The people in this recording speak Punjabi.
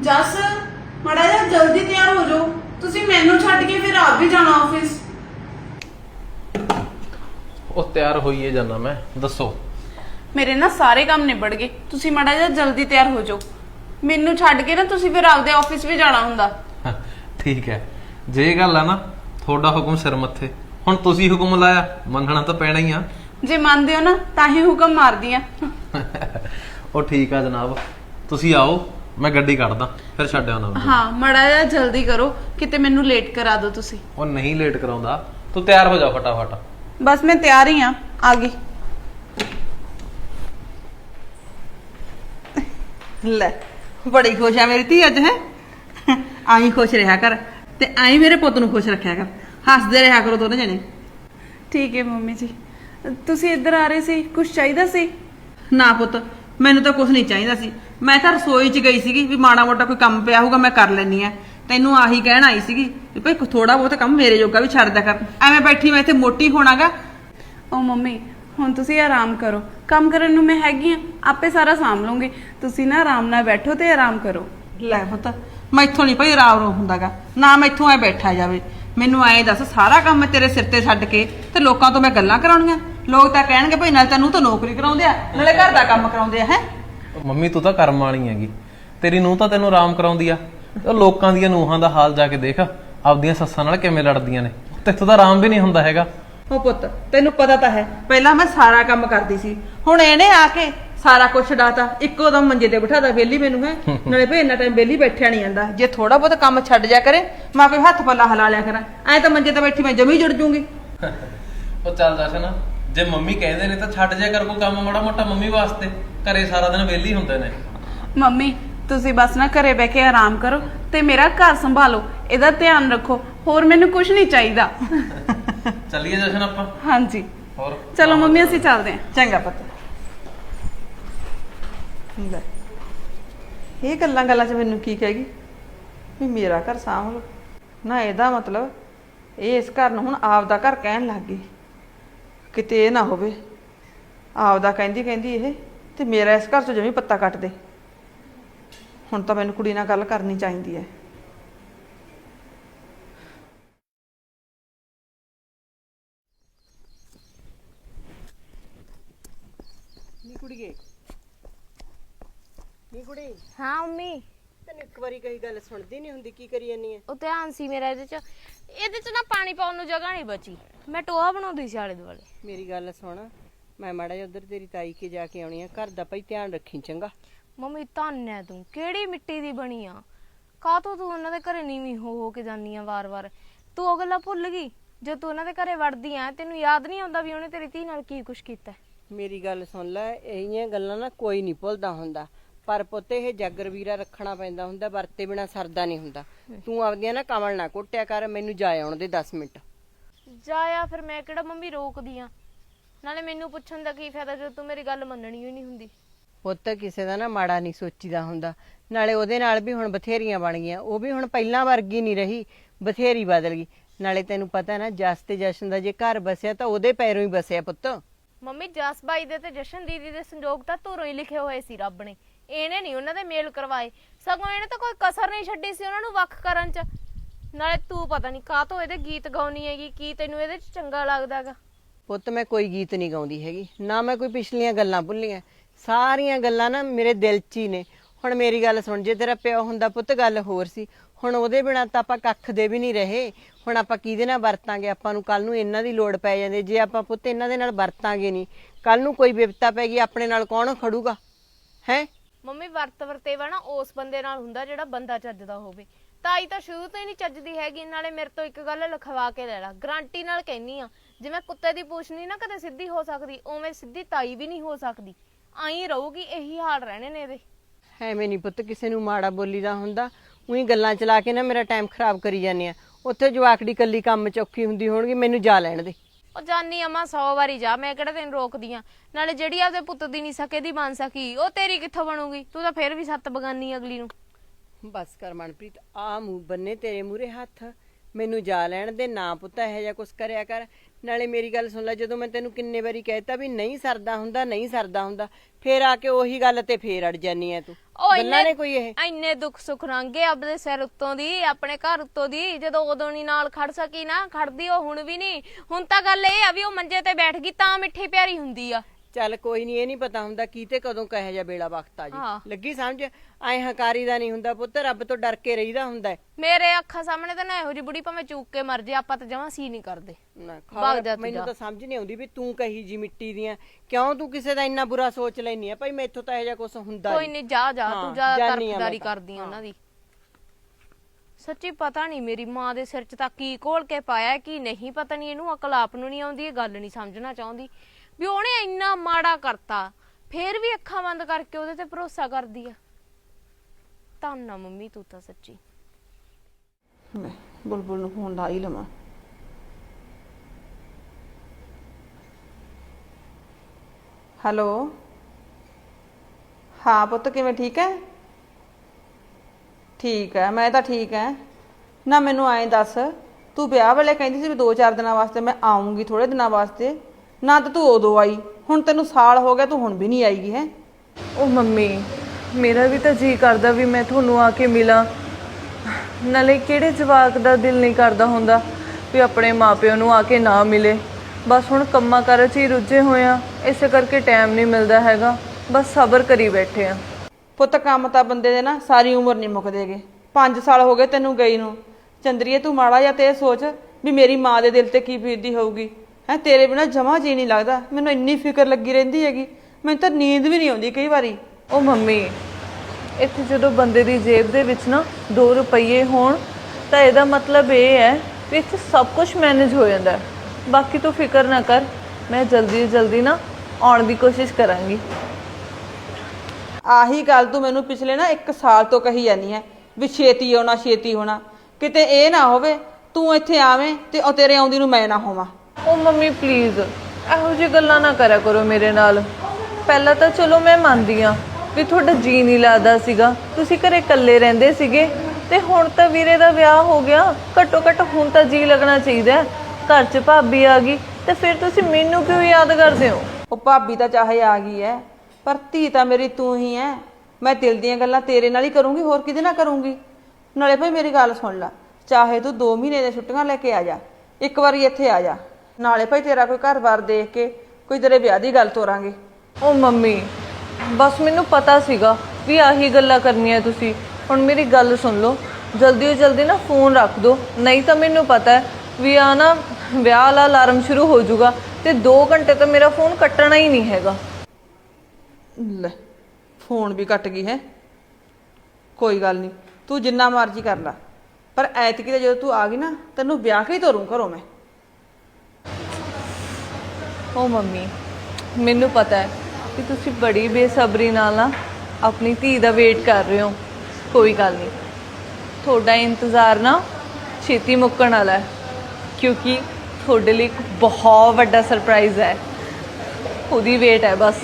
ਜਸ ਮੜਾ ਜਾ ਜਲਦੀ ਤਿਆਰ ਹੋ ਜਾਓ। ਤੁਸੀਂ ਮੈਨੂੰ ਛੱਡ ਕੇ ਫਿਰ ਆਪ ਵੀ ਜਾਣਾ ਆਫਿਸ ਉਹ ਤਿਆਰ ਹੋਈਏ ਜਾਨਾ ਮੈਂ ਦੱਸੋ। ਮੇਰੇ ਨਾ ਸਾਰੇ ਕੰਮ ਨਿਬੜ ਗਏ। ਤੁਸੀਂ ਮੜਾ ਜਾ ਜਲਦੀ ਤਿਆਰ ਹੋ ਜਾਓ। ਮੈਨੂੰ ਛੱਡ ਕੇ ਨਾ ਤੁਸੀਂ ਫਿਰ ਆਪਦੇ ਆਫਿਸ ਵੀ ਜਾਣਾ ਹੁੰਦਾ। ਠੀਕ ਹੈ। ਜੇ ਇਹ ਗੱਲ ਆ ਨਾ ਤੁਹਾਡਾ ਹੁਕਮ ਸਿਰ ਮੱਥੇ। ਹੁਣ ਤੁਸੀਂ ਹੁਕਮ ਲਾਇਆ ਮੰਨਣਾ ਤਾਂ ਪੈਣਾ ਹੀ ਆ। ਜੇ ਮੰਨਦੇ ਹੋ ਨਾ ਤਾਂ ਹੀ ਹੁਕਮ ਮਾਰਦੀ ਆ। ਉਹ ਠੀਕ ਆ ਜਨਾਬ। ਤੁਸੀਂ ਆਓ। ਮੈਂ ਗੱਡੀ ਕੱਢਦਾ ਫਿਰ ਛੱਡ ਆਉਣਾ ਹਾਂ ਮੜਾ ਜਾ ਜਲਦੀ ਕਰੋ ਕਿਤੇ ਮੈਨੂੰ ਲੇਟ ਕਰਾ ਦਿਓ ਤੁਸੀਂ। ਉਹ ਨਹੀਂ ਲੇਟ ਕਰਾਉਂਦਾ ਤੂੰ ਤਿਆਰ ਹੋ ਜਾ ਫਟਾਫਟ। ਬਸ ਮੈਂ ਤਿਆਰ ਹੀ ਆ ਆ ਗਈ। ਲੈ ਬੜੀ ਖੁਸ਼ ਆ ਮੇਰੀ ਧੀ ਅੱਜ ਹੈ? ਆਈ ਖੁਸ਼ ਰਿਹਾ ਕਰ ਤੇ ਆਈ ਮੇਰੇ ਪੁੱਤ ਨੂੰ ਖੁਸ਼ ਰੱਖਿਆ ਕਰ। ਹੱਸਦੇ ਰਿਹਾ ਕਰੋ ਦੋਨੇ ਜਣੇ। ਠੀਕ ਹੈ ਮੰਮੀ ਜੀ। ਤੁਸੀਂ ਇੱਧਰ ਆ ਰਹੇ ਸੀ ਕੁਝ ਚਾਹੀਦਾ ਸੀ? ਨਾ ਪੁੱਤ ਮੈਨੂੰ ਤਾਂ ਕੁਝ ਨਹੀਂ ਚਾਹੀਦਾ ਸੀ। ਮੈਂ ਤਾਂ ਰਸੋਈ 'ਚ ਗਈ ਸੀਗੀ ਵੀ ਮਾੜਾ ਮੋਟਾ ਕੋਈ ਕੰਮ ਪਿਆ ਹੋਊਗਾ ਮੈਂ ਕਰ ਲੈਣੀ ਆ ਤੈਨੂੰ ਆਹੀ ਕਹਿਣ ਆਈ ਸੀਗੀ ਵੀ ਭਾਈ ਥੋੜਾ ਬਹੁਤ ਕੰਮ ਮੇਰੇ ਜੋਗਾ ਵੀ ਛੱਡ ਦਿਆ ਕਰ। ਐਵੇਂ ਬੈਠੀ ਮੈਂ ਇੱਥੇ ਮੋਟੀ ਹੋਣਾਗਾ। ਓ ਮੰਮੀ ਹੁਣ ਤੁਸੀਂ ਆਰਾਮ ਕਰੋ। ਕੰਮ ਕਰਨ ਨੂੰ ਮੈਂ ਹੈਗੀ ਆ ਆਪੇ ਸਾਰਾ ਸਾਂਭ ਲਵਾਂਗੀ ਤੁਸੀਂ ਨਾ ਆਰਾਮ ਨਾਲ ਬੈਠੋ ਤੇ ਆਰਾਮ ਕਰੋ। ਲੈ ਪੁੱਤ ਮੈਥੋਂ ਨਹੀਂ ਭਾਈ ਆਰਾਮ ਰੋ ਹੁੰਦਾਗਾ। ਨਾ ਮੈਥੋਂ ਐ ਬੈਠਾ ਜਾਵੇ। ਮੈਨੂੰ ਐਂ ਦੱਸ ਸਾਰਾ ਕੰਮ ਮੈਂ ਤੇਰੇ ਸਿਰ ਤੇ ਛੱਡ ਕੇ ਤੇ ਲੋਕਾਂ ਤੋਂ ਮੈਂ ਗੱਲਾਂ ਕਰਾਉਣੀਆਂ। ਲੋਕ ਤਾਂ ਕਹਿਣਗੇ ਭਾਈ ਨਾਲ ਤੈਨੂੰ ਤਾਂ ਨੌਕਰੀ ਕਰਾਉਂਦੇ ਆ ਨਾਲੇ ਘਰ ਦਾ ਕੰਮ ਕਰਾਉਂਦੇ ਆ ਹੈ? ਮੰਮੀ ਤੂੰ ਤਾਂ ਕਰਮ ਵਾਲੀ ਹੈਗੀ। ਤੇਰੀ ਨੂੰਹ ਤਾਂ ਤੈਨੂੰ ਆਰਾਮ ਕਰਾਉਂਦੀ ਆ। ਉਹ ਲੋਕਾਂ ਦੀਆਂ ਨੂੰਹਾਂ ਦਾ ਹਾਲ ਜਾ ਕੇ ਦੇਖ ਆਪਦੀਆਂ ਸੱਸਾਂ ਨਾਲ ਕਿਵੇਂ ਲੜਦੀਆਂ ਨੇ। ਤੇਥੋਂ ਤਾਂ ਆਰਾਮ ਵੀ ਨਹੀਂ ਹੁੰਦਾ ਹੈਗਾ। ਉਹ ਪੁੱਤ ਤੈਨੂੰ ਪਤਾ ਤਾਂ ਹੈ ਪਹਿਲਾਂ ਮੈਂ ਸਾਰਾ ਕੰਮ ਕਰਦੀ ਸੀ। ਹੁਣ ਇਹਨੇ ਆ ਕੇ ਸਾਰਾ ਕੁਝ ਛਡਾਤਾ ਇੱਕੋ ਦਮ ਮੰਜੇ ਤੇ ਬਿਠਾਦਾ ਵੇਲੀ ਮੈਨੂੰ ਹੈ? ਨਾਲੇ ਭਈ ਇੰਨਾ ਟਾਈਮ ਵੇਲੀ ਬੈਠਿਆ ਨਹੀਂ ਜਾਂਦਾ। ਜੇ ਥੋੜਾ ਬਹੁਤ ਕੰਮ ਛੱਡ ਜਾ ਕਰੇ ਮੈਂ ਕੋਈ ਹੱਥ ਪੱਲਾ ਹਿਲਾ ਲਿਆ ਕਰਾਂ। ਐ ਤਾਂ ਮੰਜੇ ਤੇ ਬੈਠੀ ਮੈਂ ਜਮੀ ਜੁੜ ਜੂੰਗੀ। ਉਹ ਚੱਲ ਜਸ਼ਨ ਜੇ ਮੰਮੀ ਕਹਿੰਦੇ ਨੇ ਤਾਂ ਛੱਡ ਜਾ ਕਰ ਕੋਈ ਕੰਮ ਮਾੜਾ ਮੋਟਾ ਮੰਮੀ ਵਾਸਤੇ। ਘਰੇ ਸਾਰਾ ਦਿਨ ਵਿਹਲੀ ਹੁੰਦੇ ਨੇ। ਮੰਮੀ ਤੁਸੀਂ ਬਸ ਨਾ ਘਰੇ ਬਹਿ ਕੇ ਆਰਾਮ ਕਰੋ ਤੇ ਮੇਰਾ ਘਰ ਸੰਭਾਲੋ ਇਹਦਾ ਧਿਆਨ ਰੱਖੋ ਹੋਰ ਮੈਨੂੰ ਕੁਝ ਨਹੀਂ ਚਾਹੀਦਾ। ਚੱਲੀਏ ਜਸ਼ਨ ਆਪਾਂ? ਹਾਂਜੀ। ਹੋਰ? ਚਲੋ ਮੰਮੀ ਅਸੀਂ ਚੱਲਦੇ ਹਾਂ। ਚੰਗਾ ਪੁੱਤ। ਲੈ। ਇਹ ਗੱਲਾਂ ਗੱਲਾਂ 'ਚ ਮੈਨੂੰ ਕੀ ਕਹੇਗੀ ਵੀ ਮੇਰਾ ਘਰ ਸਾਂਭ ਲਓ। ਨਾ ਇਹਦਾ ਮਤਲਬ ਇਹ ਇਸ ਘਰ ਨੂੰ ਹੁਣ ਆਪਦਾ ਘਰ ਕਹਿਣ ਲੱਗ ਗਈ। ਕਿਤੇ ਇਹ ਨਾ ਹੋਵੇ। ਆਪਦਾ ਕਹਿੰਦੀ ਕਹਿੰਦੀ ਇਹ ਤੇ ਮੇਰਾ ਇਸ ਘਰ 'ਚੋਂ ਜਮੀ ਪੱਤਾ ਕੱਟ ਦੇ। ਹੁਣ ਤਾਂ ਮੈਨੂੰ ਕੁੜੀ ਨਾਲ ਗੱਲ ਕਰਨੀ ਚਾਹੀਦੀ ਹੈ। ਨੀ ਕੁੜੀਏ। ਨੀ ਕੁੜੀ। ਹਾਂ ਮੰਮੀ ਤੈਨੂੰ ਇੱਕ ਵਾਰੀ ਕਹੀ ਗੱਲ ਸੁਣਦੀ ਨਹੀਂ ਹੁੰਦੀ ਕੀ ਕਰੀ ਜਾਨੀ ਐ? ਉਹ ਧਿਆਨ ਸੀ ਮੇਰਾ ਇਹਦੇ ਚ। ਇਹਦੇ ਚ ਨਾ ਪਾਣੀ ਪਾਉਣ ਨੂੰ ਜਗ੍ਹਾ ਨਹੀਂ ਬਚੀ। ਮੈਂ ਟੋਆ ਬਣਾਉਂਦੀ ਸੀ ਆਲੇ ਦੁਆਲੇ। ਮੇਰੀ ਗੱਲ ਸੁਣ ਮੈਂ ਮਾੜਾ ਜਿਹਾ ਉਧਰ ਤੇਰੀ ਤਾਈ ਕੇ ਜਾ ਕੇ ਆਉਣੀ ਆ ਘਰ ਦਾ ਭਾਈ ਧਿਆਨ ਰੱਖੀ ਚੰਗਾ। ਮੰਮੀ ਧੰਨ ਹੈ ਤੂੰ ਕਿਹੜੀ ਮਿੱਟੀ ਦੀ ਬਣੀ ਆ? ਕਾਹਤੋਂ ਤੂੰ ਉਹਨਾਂ ਦੇ ਘਰੇ ਨੀਵੀਂ ਹੋ ਹੋ ਕੇ ਜਾਂਦੀ ਆ ਵਾਰ-ਵਾਰ? ਤੂੰ ਉਹ ਗੱਲਾਂ ਭੁੱਲ ਗਈ? ਜੇ ਤੂੰ ਉਹਨਾਂ ਦੇ ਘਰੇ ਵੜਦੀ ਆ ਤੈਨੂੰ ਯਾਦ ਨਹੀਂ ਆਉਂਦਾ ਵੀ ਉਹਨੇ ਤੇਰੀ ਧੀ ਨਾਲ ਕੀ ਕੁਛ ਕੀਤਾ? ਮੇਰੀ ਗੱਲ ਸੁਣ ਲੈ ਇਹੀਆਂ ਗੱਲਾਂ ਨਾ ਕੋਈ ਨਹੀਂ ਭੁੱਲਦਾ ਹੁੰਦਾ। ਪਰ ਪੁੱਤ ਇਹ ਜਾਗਰ ਵੀਰਾ ਰੱਖਣਾ ਪੈਂਦਾ ਹੁੰਦਾ ਵਰਤੇ ਬਿਨਾ ਸਰਦਾ ਨਹੀਂ ਹੁੰਦਾ। ਤੂੰ ਆਪਦੀਆਂ ਨਾ ਕਮਲ ਨਾ ਕੁੱਟਿਆ ਕਰ ਮੈਨੂੰ ਜਾ ਆਉਣ ਦੇ 10 ਮਿੰਟ। ਜਾਇਆ ਫਿਰ ਮੈਂ ਕਿਹੜਾ ਮੰਮੀ ਰੋਕਦੀ ਆ? ਨਾਲੇ ਮੈਨੂੰ ਪੁੱਛਣ ਦਾ ਕੀ ਫਾਇਦਾ ਜਦੋਂ ਤੂੰ ਮੇਰੀ ਗੱਲ ਮੰਨਣੀ ਹੀ ਨਹੀਂ ਹੁੰਦੀ? ਪੁੱਤ ਕਿਸੇ ਦਾ ਨਾ ਮਾੜਾ ਨਹੀਂ ਸੋਚੀਦਾ ਹੁੰਦਾ। ਨਾਲੇ ਉਹਦੇ ਨਾਲ ਵੀ ਹੁਣ ਬਥੇਰੀਆਂ ਬਣ ਗਈਆਂ। ਉਹ ਵੀ ਹੁਣ ਪਹਿਲਾਂ ਵਰਗੀ ਨਹੀਂ ਰਹੀ ਬਥੇਰੀ ਬਦਲ ਗਈ। ਨਾਲੇ ਤੈਨੂੰ ਪਤਾ ਨਾ ਜਸ ਤੇ ਜਸ਼ਨ ਦਾ ਜੇ ਘਰ ਬਸਿਆ ਤਾਂ ਉਹਦੇ ਪੈਰੋਂ ਹੀ ਬਸਿਆ ਪੁੱਤ। ਮੰਮੀ ਜਸ ਬਾਈ ਦੇ ਤੇ ਜਸ਼ਨ ਦੀਦੀ ਦੇ ਸੰਜੋਗ ਤਾਂ ਧੁਰੋਂ ਹੀ ਲਿਖੇ ਹੋਏ ਸੀ ਰੱਬ ਨੇ। ਇਹਨੇ ਨਹੀਂ ਉਹਨਾਂ ਦੇ ਮੇਲ ਕਰਵਾਏ। ਸਗੋਂ ਇਹਨੇ ਤਾਂ ਕੋਈ ਕਸਰ ਨਹੀਂ ਛੱਡੀ ਸੀ ਉਹਨਾਂ ਨੂੰ ਵੱਖ ਕਰਨ ਚ। ਨਾਲੇ ਤੂੰ ਪਤਾ ਨਹੀਂ ਕਾਹ ਤੋਂ ਇਹਦੇ ਗੀਤ ਗਾਉਣੀ ਹੈਗੀ ਕੀ ਤੈਨੂੰ ਇਹਦੇ ਚ ਚੰਗਾ ਲੱਗਦਾਗਾ ਪੁੱਤ ਮੈਂ ਕੋਈ ਗੀਤ ਨਹੀਂ ਗਾਉਂਦੀ ਹੈਗੀ ਨਾ ਮੈਂ ਕੋਈ ਪਿਛਲੀਆਂ ਗੱਲਾਂ ਭੁੱਲੀਆਂ। ਸਾਰੀਆਂ ਗੱਲਾਂ ਨਾ ਮੇਰੇ ਦਿਲ 'ਚ ਹੀ ਨੇ। ਹੁਣ ਮੇਰੀ ਗੱਲ ਸੁਣ ਜੇ ਤੇਰਾ ਪਿਓ ਹੁੰਦਾ ਪੁੱਤ ਗੱਲ ਹੋਰ ਸੀ ਹੁਣ ਉਹਦੇ ਬਿਨਾਂ ਤਾਂ ਆਪਾਂ ਕੱਖ ਦੇ ਵੀ ਨਹੀਂ ਰਹੇ। ਹੁਣ ਆਪਾਂ ਕਿਹਦੇ ਨਾਲ ਵਰਤਾਂਗੇ? ਆਪਾਂ ਨੂੰ ਕੱਲ ਨੂੰ ਇਹਨਾਂ ਦੀ ਲੋੜ ਪੈ ਜਾਂਦੀ ਜੇ ਆਪਾਂ ਪੁੱਤ ਇਹਨਾਂ ਦੇ ਨਾਲ ਵਰਤਾਂਗੇ ਨਹੀਂ ਕੱਲ ਨੂੰ ਕੋਈ ਵਿਪਤਾ ਪੈ ਗਈ ਆਪਣੇ ਨਾਲ ਕੌਣ ਖੜੂਗਾ? ਹੈ? ਮੰਮੀ ਵਰਤ ਵਰਤੇਵਾ ਨਾ ਉਸ ਬੰਦੇ ਨਾਲ ਹੁੰਦਾ ਜਿਹੜਾ ਬੰਦਾ ਚੱਜਦਾ ਹੋਵੇ। ਤਾਈ ਤਾਂ ਸ਼ੁਰੂ ਤੋਂ ਹੀ ਨਹੀਂ ਚੱਜਦੀ ਹੈਗੀ ਨਾਲੇ ਮੇਰੇ ਤੋਂ ਇੱਕ ਗੱਲ ਲਿਖਵਾ ਕੇ ਲੈ ਲੈ ਗਾਰੰਟੀ ਨਾਲ ਕਹਿਨੀ ਆ ਜਿਵੇਂ ਕੁੱਤੇ ਦੀ ਪੂਛ ਨਹੀਂ ਨਾ ਕਦੇ ਸਿੱਧੀ ਹੋ ਸਕਦੀ ਉਵੇਂ ਸਿੱਧੀ ਤਾਈ ਵੀ ਨਹੀਂ ਹੋ ਸਕਦੀ। ਆਈ ਰਹੂਗੀ ਇਹੀ ਹਾਲ ਰਹਿਣੇ ਨੇ ਇਹਦੇ। ਐਵੇਂ ਨਹੀਂ ਪੁੱਤ ਕਿਸੇ ਨੂੰ ਮਾੜਾ ਬੋਲੀਦਾ ਹੁੰਦਾ ਉਹੀ ਗੱਲਾਂ ਚਲਾ ਕੇ ਨਾ ਮੇਰਾ ਟਾਈਮ ਖਰਾਬ ਕਰੀ ਜਾਂਦੇ ਆ। ਉੱਥੇ ਜਵਾਕੜੀ ਕੱਲੀ ਕੰਮ ਚੌਕੀ ਹੁੰਦੀ ਹੋਣਗੀ ਮੈਨੂੰ ਜਾ ਲੈਣ ਦੇ। ਉਹ ਜਾਨੀ ਅਮਾ 100 ਵਾਰੀ ਜਾ ਮੈਂ ਕਿਹੜਾ ਤੈਨੂੰ ਰੋਕਦੀ ਆ? ਨਾਲੇ ਜਿਹੜੀ ਆਪਦੇ ਪੁੱਤ ਦੀ ਨਹੀਂ ਸਕੇ ਦੀ ਬਣ ਸਕੀ ਉਹ ਤੇਰੀ ਕਿੱਥੋਂ ਬਣੂਗੀ? ਤੂੰ ਤਾਂ ਫੇਰ ਵੀ ਸੱਤ ਬਗਾਨੀ ਅਗਲੀ ਨੂੰ। ਬਸ ਕਰ ਮਨਪ੍ਰੀਤ ਆ ਮੂੰਹ ਬੰਨੇ ਤੇਰੇ ਮੂਰੇ ਹੱਥ। ਮੈਨੂੰ ਜਾ ਲੈਣ ਦੇ ਨਾ ਪੁੱਤ ਇਹੋ ਜਿਹਾ ਕੁਛ ਕਰਿਆ ਕਰ। ਨਾਲੇ ਮੇਰੀ ਗੱਲ ਸੁਣ ਲੈ ਜਦੋਂ ਮੈਂ ਤੈਨੂੰ ਕਿੰਨੇ ਵਾਰੀ ਕਹਿਤਾ ਵੀ ਨਹੀਂ ਸਰਦਾ ਹੁੰਦਾ ਨਹੀਂ ਸਰਦਾ ਹੁੰਦਾ ਫੇਰ ਆ ਕੇ ਉਹੀ ਗੱਲ ਤੇ ਫੇਰ ਅੜ ਜਾਨੀ ਐ ਤੂੰ। ਉਹ ਗੱਲਾਂ ਨੇ ਕੋਈ ਇਹ? ਇੰਨੇ ਦੁੱਖ ਸੁੱਖ ਰੰਗੇ ਆਪਦੇ ਸਿਰ ਉੱਤੋਂ ਦੀ ਆਪਣੇ ਘਰ ਉੱਤੋਂ ਦੀ। ਜਦੋਂ ਉਦੋਂ ਨਹੀਂ ਨਾਲ ਖੜ ਸਕੀ ਨਾ ਖੜਦੀ ਉਹ ਹੁਣ ਵੀ ਨਹੀਂ ਹੁਣ ਤਾਂ ਗੱਲ ਇਹ ਆ ਵੀ ਉਹ ਮੰਜੇ ਤੇ ਬੈਠ ਗਈ ਤਾਂ ਮਿੱਠੀ ਪਿਆਰੀ ਹੁੰਦੀ ਆ। ਚੱਲ ਕੋਈ ਨਹੀਂ ਇਹ ਨਹੀਂ ਪਤਾ ਹੁੰਦਾ ਕੀ ਤੇ ਕਦੋਂ ਕਹੇ ਜਾ ਬੇੜਾ ਵਕਤ ਆ ਹਾਂ। ਜੀ ਲੱਗੀ ਸਮਝ ਐ ਹਕਾਰੀ ਦਾ ਨਹੀਂ ਹੁੰਦਾ ਪੁੱਤ ਰੱਬ ਤੋਂ ਡਰ ਕੇ ਰਹੀਦਾ ਹੁੰਦਾ ਹੈ। ਮੇਰੇ ਅੱਖਾਂ ਸਾਹਮਣੇ ਤਾਂ ਨਾ ਇਹੋ ਜਿਹੀ ਬੁੜੀ ਭਾਵੇਂ ਚੂਕ ਕੇ ਮਰ ਜੇ ਆਪਾਂ ਤਾਂ ਜਮਾਂ ਸੀ ਨਹੀਂ ਕਰਦੇ ਨਾ ਭੱਗ ਜਾ ਖਬਰ ਤੂੰ ਮੈਨੂੰ ਜਾ। ਤਾਂ ਸਮਝ ਨਹੀਂ ਆਉਂਦੀ ਵੀ ਤੂੰ ਕਹੀ ਜੀ ਮਿੱਟੀ ਦੀਆਂ ਕਿਉਂ ਤੂੰ ਕਿਸੇ ਦਾ ਇੰਨਾ ਬੁਰਾ ਸੋਚ ਲੈਨੀ ਆ ਭਾਈ ਮੈਥੋਂ ਤਾਂ ਇਹੋ ਜਿਹਾ ਕੁਝ ਹੁੰਦਾ ਕੋਈ। ਨਹੀਂ ਜਾ ਜਾ ਹਾਂ, ਤੂੰ ਜਾ ਜਾਨੀ ਆ ਮੈਂ ਤਰਕਦਾਰੀ ਤਾਂ। ਕਰਦੀ ਆ ਉਹਨਾਂ ਦੀ ਸੱਚੀ ਪਤਾ ਨਹੀਂ ਮੇਰੀ ਮਾਂ ਦੇ ਸਿਰ 'ਚ ਤਾਂ ਕੀ ਘੋਲ ਕੇ ਪਾਇਆ ਕੀ ਨਹੀਂ ਪਤਾ ਨਹੀਂ ਇਹਨੂੰ ਅਕਲ ਆਪ ਨੂੰ ਨਹੀਂ ਆਉਂਦੀ ਇਹ ਗੱਲ ਨਹੀਂ ਸਮਝਣਾ ਚਾਹੁੰਦੀ ਵੀ ਉਹਨੇ ਇੰਨਾ ਮਾੜਾ ਕਰਤਾ, ਫੇਰ ਵੀ ਅੱਖਾਂ ਬੰਦ ਕਰਕੇ ਉਹਦੇ ਤੇ ਭਰੋਸਾ ਕਰਦੀ ਆ। ਧੰਨਾ ਮੰਮੀ, ਤੂੰ ਤਾਂ ਸੱਚੀ। ਮੈਂ ਬੁਲਬੁਲ ਨੂੰ ਫੋਨ ਲਾ ਹੀ ਲਵਾਂ। ਹੈਲੋ? ਹਾਂ ਪੁੱਤ, ਕਿਵੇਂ ਠੀਕ ਹੈ ਠੀਕ ਹੈ ਮੈਂ ਤਾਂ ਠੀਕ ਹੈ ਨਾ ਮੈਨੂੰ ਐਂ ਦੱਸ, ਤੂੰ ਵਿਆਹ ਵੇਲੇ ਕਹਿੰਦੀ ਸੀ ਵੀ 2-4 ਦਿਨਾਂ ਵਾਸਤੇ ਮੈਂ ਆਉਂਗੀ ਥੋੜੇ ਦਿਨਾਂ ਵਾਸਤੇ। ਨਾ ਤਾਂ ਤੂੰ ਉਦੋਂ ਆਈ। ਹੁਣ ਤੈਨੂੰ ਸਾਲ ਹੋ ਗਿਆ ਤੂੰ ਹੁਣ ਵੀ ਨਹੀਂ ਆਈਗੀ ਹੈ? ਉਹ ਮੰਮੀ ਮੇਰਾ ਵੀ ਤਾਂ ਜੀ ਕਰਦਾ ਵੀ ਮੈਂ ਤੁਹਾਨੂੰ ਆ ਕੇ ਮਿਲਾਂ। ਨਾਲੇ ਕਿਹੜੇ ਜਵਾਕ ਦਾ ਦਿਲ ਨਹੀਂ ਕਰਦਾ ਹੁੰਦਾ ਵੀ ਆਪਣੇ ਮਾਪਿਆਂ ਨੂੰ ਆ ਕੇ ਨਾ ਮਿਲੇ। ਬਸ ਹੁਣ ਕੰਮਾਂ ਕਾਰਾਂ 'ਚ ਹੀ ਰੁੱਝੇ ਹੋਏ ਆ ਇਸੇ ਕਰਕੇ ਟਾਈਮ ਨਹੀਂ ਮਿਲਦਾ ਹੈਗਾ। ਬਸ ਸਬਰ ਕਰੀ ਬੈਠੇ ਆ। ਪੁੱਤ ਕੰਮ ਤਾਂ ਬੰਦੇ ਦੇ ਨਾ ਸਾਰੀ ਉਮਰ ਨਹੀਂ ਮੁੱਕਦੇਗੇ। 5 ਸਾਲ ਹੋ ਗਏ ਤੈਨੂੰ ਗਈ ਨੂੰ। ਚੰਦਰੀਏ ਤੂੰ ਮਾੜਾ ਜਾਂ ਤੇ ਇਹ ਸੋਚ ਵੀ ਮੇਰੀ ਮਾਂ ਦੇ ਦਿਲ ਤੇ ਕੀ ਬੀਤਦੀ ਹੋਊਗੀ। ਹੈ ਤੇਰੇ ਬਿਨਾ ਜਮਾ ਜੀ ਨਹੀਂ ਲੱਗਦਾ। ਮੈਨੂੰ ਇੰਨੀ ਫਿਕਰ ਲੱਗੀ ਰਹਿੰਦੀ ਹੈਗੀ। ਮੈਨੂੰ ਤਾਂ ਨੀਂਦ ਵੀ ਨਹੀਂ ਆਉਂਦੀ ਕਈ ਵਾਰੀ। ਉਹ ਮੰਮੀ ਇੱਥੇ ਜਦੋਂ ਬੰਦੇ ਦੀ ਜੇਬ ਦੇ ਵਿੱਚ ਨਾ 2 ਰੁਪਏ ਹੋਣ ਤਾਂ ਇਹਦਾ ਮਤਲਬ ਇਹ ਹੈ ਵੀ ਇੱਥੇ ਸਭ ਕੁਝ ਮੈਨੇਜ ਹੋ ਜਾਂਦਾ। ਹੈ। ਬਾਕੀ ਤੂੰ ਫਿਕਰ ਨਾ ਕਰ ਮੈਂ ਜਲਦੀ ਜਲਦੀ ਨਾ ਆਉਣ ਦੀ ਕੋਸ਼ਿਸ਼ ਕਰਾਂਗੀ। ਆਹੀ ਗੱਲ ਤੂੰ ਮੈਨੂੰ ਪਿਛਲੇ ਨਾ 1 ਸਾਲ ਤੋਂ ਕਹੀ ਜਾਨੀ ਹੈ ਵੀ ਛੇਤੀ ਆਉਣਾ ਛੇਤੀ ਹੋਣਾ। ਕਿਤੇ ਇਹ ਨਾ ਹੋਵੇ ਤੂੰ ਇੱਥੇ ਆਵੇਂ ਤੇ ਉਹ ਤੇਰੇ ਆਉਂਦੀ ਨੂੰ ਮੈਂ ਨਾ ਹੋਵਾਂ। ਉਹ ਮੰਮੀ ਪਲੀਜ਼ ਇਹੋ ਜਿਹੀ ਗੱਲਾਂ ਨਾ ਕਰਿਆ ਕਰੋ ਮੇਰੇ ਨਾਲ। ਪਹਿਲਾਂ ਤਾਂ ਚਲੋ ਮੈਂ ਮੰਨਦੀ ਆ ਵੀ ਤੁਹਾਡਾ ਜੀ ਨਹੀਂ ਲੱਗਦਾ ਸੀਗਾ। ਤੁਸੀਂ ਘਰੇ ਇਕੱਲੇ ਰਹਿੰਦੇ ਸੀਗੇ ਤੇ ਹੁਣ ਤਾਂ ਵੀਰੇ ਦਾ ਵਿਆਹ ਹੋ ਗਿਆ। ਘੱਟੋ ਘੱਟ ਹੁਣ ਤਾਂ ਜੀ ਲੱਗਣਾ ਚਾਹੀਦਾ ਹੈ। ਘਰ 'ਚ ਭਾਬੀ ਆ ਗਈ ਤੇ ਫਿਰ ਤੁਸੀਂ ਮੈਨੂੰ ਕਿਉਂ ਯਾਦ ਕਰਦੇ ਹੋ? ਉਹ ਭਾਬੀ ਤਾਂ ਚਾਹੇ ਆ ਗਈ ਐ ਪਰ ਧੀ ਤਾਂ ਮੇਰੀ ਤੂੰ ਹੀ ਐ ਮੈਂ ਦਿਲ ਦੀਆਂ ਗੱਲਾਂ ਤੇਰੇ ਨਾਲ ਹੀ ਕਰੂੰਗੀ, ਹੋਰ ਕਿਹਦੇ ਨਾਲ ਕਰੂੰਗੀ? ਨਾਲੇ ਭਾਈ ਮੇਰੀ ਗੱਲ ਸੁਣ ਲੈ। ਚਾਹੇ ਤੂੰ 2 ਮਹੀਨੇ ਦੀਆਂ ਛੁੱਟੀਆਂ ਲੈ ਕੇ ਆ ਜਾ, ਇੱਕ ਵਾਰੀ ਇੱਥੇ ਆ ਜਾ। ਨਾਲੇ ਭਾਈ ਤੇਰਾ ਕੋਈ ਘਰ-ਬਾਰ ਦੇਖ ਕੇ ਕੋਈ ਤੇਰੇ ਵਿਆਹ ਦੀ ਗੱਲ ਤੋਰਾਂਗੇ। ਉਹ ਮੰਮੀ ਬਸ ਮੈਨੂੰ ਪਤਾ ਸੀਗਾ ਵੀ ਆਹੀ ਗੱਲਾਂ ਕਰਨੀਆਂ ਤੁਸੀਂ। ਹੁਣ ਮੇਰੀ ਗੱਲ ਸੁਣ ਲਓ ਜਲਦੀ ਤੋਂ ਜਲਦੀ ਨਾ ਫੋਨ ਰੱਖ ਦਿਓ। ਨਹੀਂ ਤਾਂ ਮੈਨੂੰ ਪਤਾ ਹੈ ਵੀ ਆ ਨਾ ਵਿਆਹ ਵਾਲਾ ਅਲਾਰਮ ਸ਼ੁਰੂ ਹੋ ਜਾਊਗਾ ਤੇ 2 ਘੰਟੇ ਤਾਂ ਮੇਰਾ ਫੋਨ ਕੱਟਣਾ ਹੀ ਨਹੀਂ ਹੈਗਾ। ਲੈ ਫੋਨ ਵੀ ਕੱਟ ਗਈ ਹੈ। ਕੋਈ ਗੱਲ ਨਹੀਂ ਤੂੰ ਜਿੰਨਾ ਮਰਜ਼ੀ ਕਰ ਲੈ। ਪਰ ਐਤਕੀ ਤੇ ਜਦੋਂ ਤੂੰ ਆ ਗਈ ਨਾ ਤੈਨੂੰ ਵਿਆਹ ਕੇ ਹੀ ਤੋਰੂੰ ਘਰੋਂ ਮੈਂ। ਉਹ ਮੰਮੀ, ਮੈਨੂੰ ਪਤਾ ਹੈ ਕਿ ਤੁਸੀਂ ਬੜੀ ਬੇਸਬਰੀ ਨਾਲ ਨਾ ਆਪਣੀ ਧੀ ਦਾ ਵੇਟ ਕਰ ਰਹੇ ਹੋ। ਕੋਈ ਗੱਲ ਨਹੀਂ। ਤੁਹਾਡਾ ਇੰਤਜ਼ਾਰ ਨਾ ਛੇਤੀ ਮੁੱਕਣ ਵਾਲਾ ਹੈ, ਕਿਉਂਕਿ ਤੁਹਾਡੇ ਲਈ ਇੱਕ ਬਹੁਤ ਵੱਡਾ ਸਰਪ੍ਰਾਈਜ਼ ਹੈ। ਉਹਦੀ ਵੇਟ ਹੈ ਬਸ।